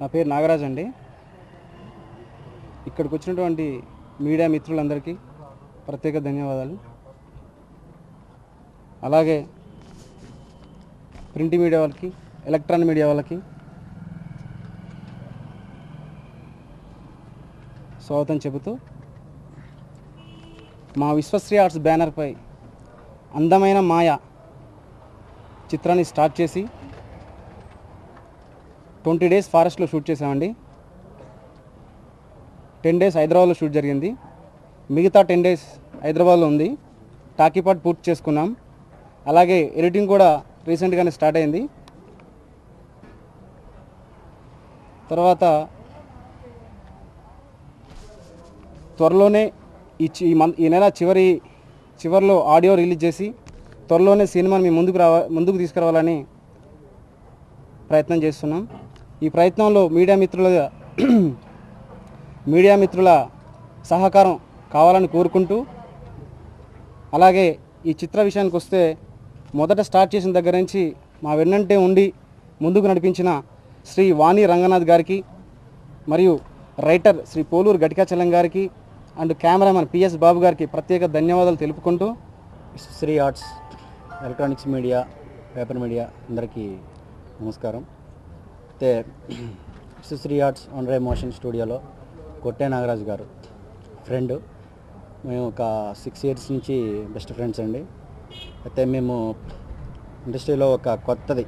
నా పేరు నాగరాజ్ అండి. ఇక్కడికి వచ్చినటువంటి మీడియా మిత్రులందరికీ ప్రత్యేక ధన్యవాదాలు. అలాగే ప్రింట్ మీడియా వాళ్ళకి ఎలక్ట్రానిక్ మీడియా వాళ్ళకి స్వాగతం చెబుతూ మా విశ్వశ్రీ ఆర్ట్స్ బ్యానర్పై అందమైన మాయ చిత్రాన్ని స్టార్ట్ చేసి ట్వంటీ డేస్ ఫారెస్ట్లో షూట్ చేసామండి టెన్ డేస్ హైదరాబాద్లో షూట్ జరిగింది. మిగతా టెన్ డేస్ హైదరాబాద్లో ఉంది. టాకీపాట్ పూర్తి చేసుకున్నాం. అలాగే ఎడిటింగ్ కూడా రీసెంట్గానే స్టార్ట్ అయింది. తర్వాత త్వరలోనే ఈ ఈ మంత్ ఈ నెల చివరి చివరిలో ఆడియో రిలీజ్ చేసి త్వరలోనే సినిమాని మీ ముందుకు రావ ముందుకు తీసుకురావాలని ప్రయత్నం చేస్తున్నాం. ఈ ప్రయత్నంలో మీడియా మిత్రుల మీడియా మిత్రుల సహకారం కావాలని కోరుకుంటూ అలాగే ఈ చిత్ర విషయానికి వస్తే మొదట స్టార్ట్ చేసిన దగ్గర నుంచి మా వెన్నంటే ఉండి ముందుకు నడిపించిన శ్రీ వాణి రంగనాథ్ గారికి మరియు రైటర్ శ్రీ పోలూరు గటికాచలం గారికి అండ్ కెమెరామెన్ పిఎస్ బాబు గారికి ప్రత్యేక ధన్యవాదాలు తెలుపుకుంటూ Shri arts electronics media paper media అందరికీ నమస్కారం. అయితే శ్రీ ఆర్ట్స్ ఆన్రే మోషన్ స్టూడియోలో కొట్టే నాగరాజు గారు ఫ్రెండ్ మేము ఒక సిక్స్ ఇయర్స్ నుంచి బెస్ట్ ఫ్రెండ్స్ అండి. అయితే మేము ఇండస్ట్రీలో ఒక కొత్తది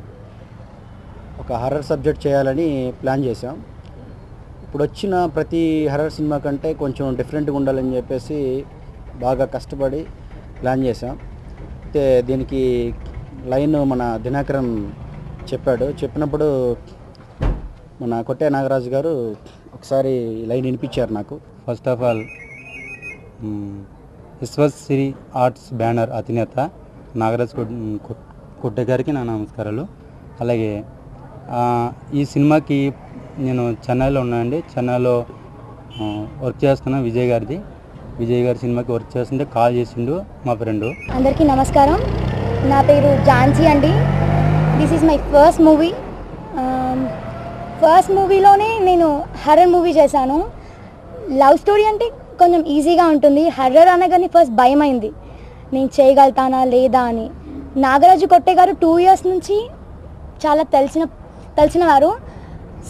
ఒక హర్రర్ సబ్జెక్ట్ చేయాలని ప్లాన్ చేసాం ఇప్పుడు వచ్చిన ప్రతి హర్రర్ సినిమా కంటే కొంచెం డిఫరెంట్గా ఉండాలని చెప్పేసి బాగా కష్టపడి ప్లాన్ చేసాం అయితే దీనికి లైన్ మన దినాకరన్ చెప్పాడు. చెప్పినప్పుడు మన కొట్టే నాగరాజు గారు ఒకసారి లైన్ వినిపించారు నాకు. First of all Vishwashri arts banner అధినేత నాగరాజ్ కొట్- కొట్- కొట్టే గారికి నా నమస్కారాలు. అలాగే ఆ, ఈ సినిమాకి నేను చెన్నైలో ఉన్నానండి. చెన్నైలో వర్క్ చేస్తున్న విజయ్ గారిది. విజయ్ గారి సినిమాకి వర్క్ చేస్తుంటే కాల్ చేసిండు మా ఫ్రెండు. అందరికీ నమస్కారం. నా పేరు ఝాన్సీ అండి. This is my first movie first మూవీలోనే నేను హర్రర్ మూవీ చేశాను. లవ్ స్టోరీ అంటే కొంచెం ఈజీగా ఉంటుంది. హర్రర్ అనగానే ఫస్ట్ భయం అయింది నేను చేయగలుగుతానా లేదా అని. నాగరాజు కొట్టే గారు టూ ఇయర్స్ నుంచి చాలా తెలిసిన తెలిసిన వారు.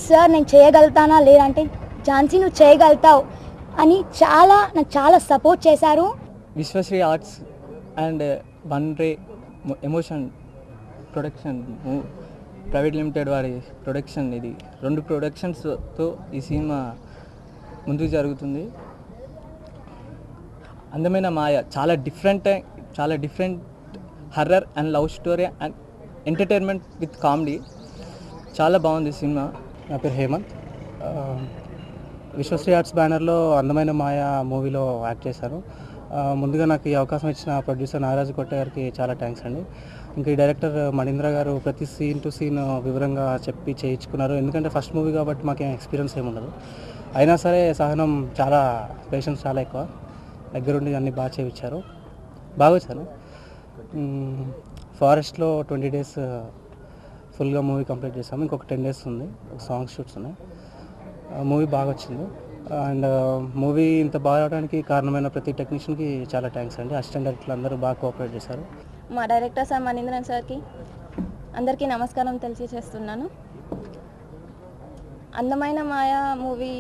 సార్ నేను చేయగలుగుతానా లేదా అంటే ఝాన్సీ నువ్వు చేయగలుగుతావు అని చాలా నాకు చాలా సపోర్ట్ చేశారు. Vishwashri arts and one ray emotion production private limited వారి ప్రొడక్షన్ ఇది. రెండు ప్రొడక్షన్స్తో ఈ సినిమా ముందుకు జరుగుతుంది. అందమైన మాయ చాలా డిఫరెంట్ చాలా different horror and love story and entertainment with comedy. చాలా బాగుంది సినిమా. నా పేరు హేమంత్. విశ్వశ్రీ ఆర్ట్స్ బ్యానర్లో అందమైన మాయ మూవీలో యాక్ట్ చేశారు. ముందుగా నాకు ఈ అవకాశం ఇచ్చిన ప్రొడ్యూసర్ నాగరాజు కొట్ట గారికి చాలా థ్యాంక్స్ అండి. ఇంకా ఈ డైరెక్టర్ మణీంద్ర గారు ప్రతి సీన్ టు సీన్ వివరంగా చెప్పి చేయించుకున్నారు. ఎందుకంటే ఫస్ట్ మూవీ కాబట్టి మాకేం ఎక్స్పీరియన్స్ ఏమి ఉండదు. అయినా సరే సహనం చాలా పేషెన్స్ చాలా ఎక్కువ. దగ్గరుండి అన్ని బాగా చేయించారు. బాగా వచ్చాను ఫారెస్ట్లో ట్వంటీ డేస్ ఫుల్గా మూవీ కంప్లీట్ చేసాము. ఇంకొక టెన్ డేస్ ఉంది. సాంగ్ షూట్స్ ఉన్నాయి. మూవీ బాగా వచ్చింది అండ్ uh, మూవీ ఇంత బాగా రావడానికి కారణమైన ప్రతి టెక్నీషియన్కి చాలా థ్యాంక్స్ అండి. అసిస్టెంట్ డైరెక్టర్లు అందరూ బాగా కోఆపరేట్ చేశారు. మా డైరెక్టర్ సార్ మనీంద్రన్ సార్కి అందరికీ నమస్కారం తెలియజేస్తున్నాను. అందమైన మాయ మూవీ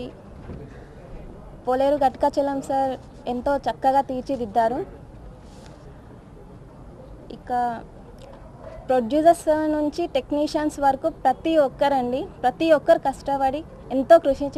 పోలేరు గట్కాచలం సార్ ఎంతో చక్కగా తీర్చిదిద్దారు. ఇక ప్రొడ్యూసర్స్ నుంచి టెక్నీషియన్స్ వరకు ప్రతి ఒక్కరండి ప్రతి ఒక్కరు కష్టపడి ఎంతో కృషి చే